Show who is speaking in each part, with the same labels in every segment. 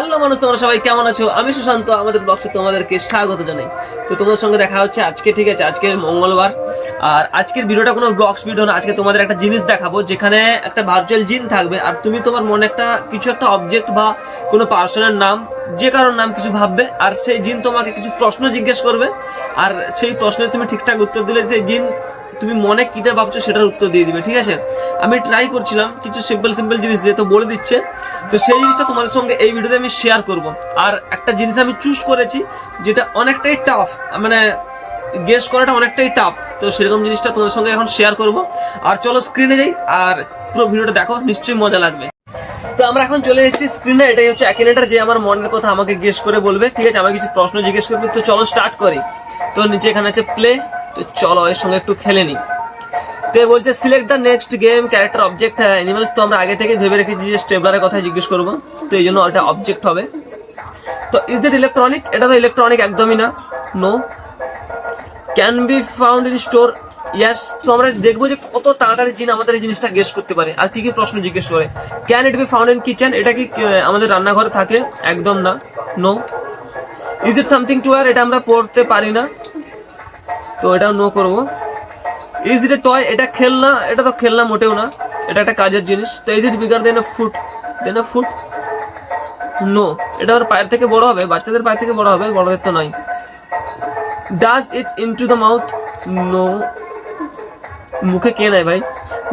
Speaker 1: Hello মানুষ, তোমরা সবাই কেমন আছো? আমি সুশান্ত, আমাদের বক্সে তোমাদেরকে স্বাগত জানাই। তো তোমাদের সঙ্গে দেখা হচ্ছে আজকে, ঠিক আছে? আজকে মঙ্গলবার। আর আজকের ভিডিওটা কোনো ব্লগস ভিডিও না, আজকে তোমাদের একটা জিনিস দেখাবো, যেখানে একটা ভার্চুয়াল জিন থাকবে। আর তুমি তোমার মনে একটা, কিছু একটা অবজেক্ট বা কোনো পার্সনের নাম, যে কারোর নাম কিছু ভাববে, আর সেই জিন তোমাকে কিছু প্রশ্ন জিজ্ঞেস করবে। আর সেই প্রশ্নের তুমি ঠিকঠাক উত্তর দিলে সেই জিন তুমি মনে কিটা ভাবছ সেটার উত্তর দিয়ে দিবে, ঠিক আছে? আমি ট্রাই করছিলাম, কিছু সিম্পল সিম্পল জিনিস দিয়ে তো বলে দিচ্ছে। তো সেই জিনিসটা তোমাদের সঙ্গে এই ভিডিওতে আমি শেয়ার করব। আর একটা জিনিস আমি চুজ করেছি, যেটা অনেকটাই টাফ মানে গেস করাটা অনেকটাই টাফ তো সেরকম জিনিসটা তোমাদের সঙ্গে এখন শেয়ার করব। আর চলো স্ক্রিনে যাই, আর পুরো ভিডিওটা দেখো, নিশ্চয়ই মজা লাগবে। তো আমরা এখন চলে এসেছি স্ক্রিনে এটাই হচ্ছে অ্যাকিনেটার যে আমার মনের কথা আমাকে গেস করে বলবে, ঠিক আছে? আমাকে কিছু প্রশ্ন জিজ্ঞেস করবে, তো চলো স্টার্ট করি। তো নিচে এখানে আছে প্লে তো চলো এর সঙ্গে একটু খেলে নিই তো বলছে select the next game character object animals তো আমরা আগে থেকে ভেবে রেখেছি যে স্টেবলারের কথা জিজ্ঞেস করব। তো এই জন্য ওটা অবজেক্ট হবে। তো ইজ ইট ইলেকট্রনিক এটা তো ইলেকট্রনিক একদমই না। No can be found in store yes তো আমরা দেখব যে কত তাড়াতাড়ি জিন আমাদের এই জিনিসটা গেস করতে পারে। আর কি কি প্রশ্ন জিজ্ঞেস করে। Can it be found in kitchen এটা কি আমাদের রান্নাঘরে থাকে? একদম না। No is it something to আর এটা আমরা পড়তে পারি না। তো এটাও নো করব। ইজ ইট এ টয় এটা খেলনা, এটা তো খেলনা মোটেও না। এটা একটা কাজের জিনিস। তো is it bigger than foot than foot no এটা ওর পায়ের থেকে বড় হবে, বাচ্চাদের পায়ের থেকে বড় হবে, বড়দের তো নয়। Does it into the mouth no মুখে কে নেয় ভাই?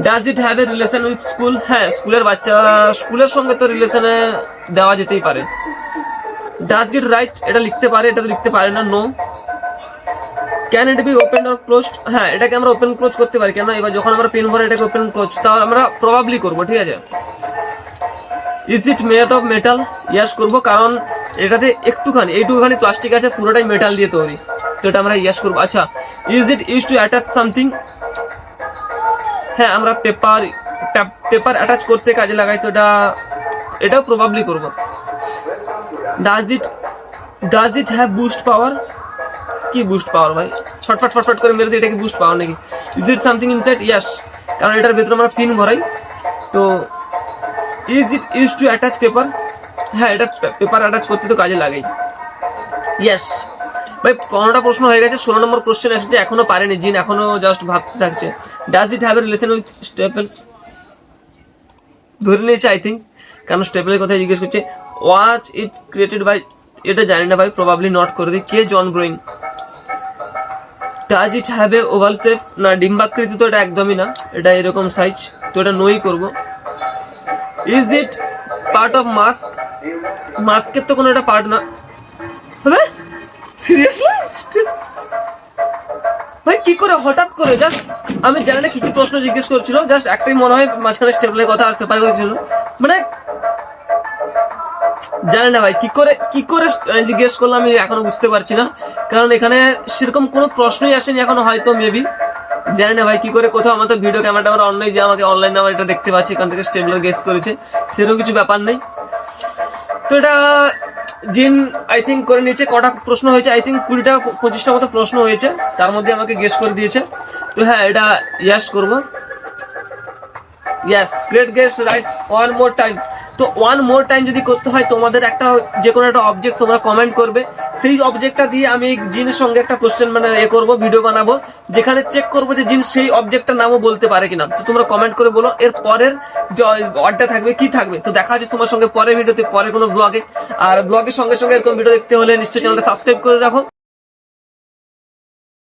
Speaker 1: Does it have a relation with school হ্যাঁ স্কুলের বাচ্চা, স্কুলের সঙ্গে তো রিলেশনে দেওয়া যেতেই পারে। ডাজ ইট রাইট এটা লিখতে পারে, এটা তো লিখতে পারে না no can it be open or closed হ্যাঁ এটাকে আমরা ওপেন ক্লোজ করতে পারি। কেন এবার যখন আমরা পেন ভরে এটাকে ওপেন ক্লোজ তাহলে আমরা প্রবাবলি করব, ঠিক আছে? Is it made of metal yes করব, কারণ এটাতে একটুখানি এইটুখানি প্লাস্টিক আছে, পুরোটাই মেটাল দিয়ে তৈরি। তো এটা আমরা ইয়াস করব। আচ্ছা is it use to attach something হ্যাঁ আমরা পেপার পেপার অ্যাটাচ করতে কাজে লাগাই, তো এটা, এটাও প্রবাবলি করব। Does it does it have boost power কি বুস্ট পাওয়ার ভাই? ফটফট ফটফট করে মেরে দিই, এটা কি বুস্ট পাওয়ার নাকি? Is it something inside yes কারণ এটার ভেতরে আমরা পিন ভরাই তো is it use to attach paper হ্যাঁ এটা পেপার অ্যাটাচ করতে তো কাজে লাগাই। ইয়াস ভাই, পনেরোটা প্রশ্ন হয়ে গেছে, ষোলো নম্বর কোশ্চেন এসেছে এখনও পারেনি, জিন এখনও জাস্ট ভাবতে থাকছে। Does it have a relation with staples ধরে নিয়েছে আই থিঙ্ক কারণ স্টেপলের কথা জিজ্ঞেস করছে ওয়াচ ইট ক্রিয়েটেড বাই এটা জানি না ভাই প্রবাবলি নট করে দিই। কে জন ব্রোইং does it have a oval shape না, ডিম্বাকৃতি তো এটা একদমই না। এটা এরকম সাইজ তো এটা নই করব। Is it part of mask মাস্কের তো কোনো একটা পার্ট না। হবে সিরিয়াসলি ভাই, কি করে হঠাৎ করে? জাস্ট আমি জানি না কি কি প্রশ্ন জিজ্ঞেস করছিল। জাস্ট একটাই মনে হয় মাঝখানে স্টেপলের কথা আর পেপার কথা ছিল মানে জানি না ভাই, কি করে কি করে জিজ্ঞেস করলাম, আমি এখনও বুঝতে পারছি না। কারণ এখানে সেরকম কোনো প্রশ্নই আসেনি এখনও, হয়তো মেবি জানি না ভাই, কি করে, কোথাও আমার তো ভিডিও ক্যামেরাটা আমার অনলাইন যে আমাকে অনলাইনে আমার এটা দেখতে পাচ্ছি, এখান থেকে স্টেবলার গেস করেছে। সেরকম কিছু ব্যাপার নেই। তো এটা, জিন আই থিঙ্ক করে নিয়েছে। কটা প্রশ্ন হয়েছে? আই থিঙ্ক কুড়িটা পঁচিশটা মতো প্রশ্ন হয়েছে। তার মধ্যে আমাকে গেস করে দিয়েছে। তো হ্যাঁ এটা ইয়াস করব। Yes great guess right one more time তো ওয়ান মোর টাইম যদি করতে হয়, তোমাদের একটা যে কোনো একটা অবজেক্ট তোমরা কমেন্ট করবে। সেই অবজেক্টটা দিয়ে আমি জিনের সঙ্গে একটা কোশ্চেন মানে এ করব ভিডিও বানাবো, যেখানে চেক করব যে জিন সেই অবজেক্টটার নামও বলতে পারে কিনা। তো তোমরা কমেন্ট করে বলো, এর পরের যে থাকবে, কি থাকবে? তো দেখা হচ্ছে তোমার সঙ্গে পরের ভিডিওতে পরে কোনো ব্লগে আর ব্লগের সঙ্গে সঙ্গে এরকম ভিডিও দেখতে হলে নিশ্চয়ই চ্যানেলটা সাবস্ক্রাইব করে রাখো।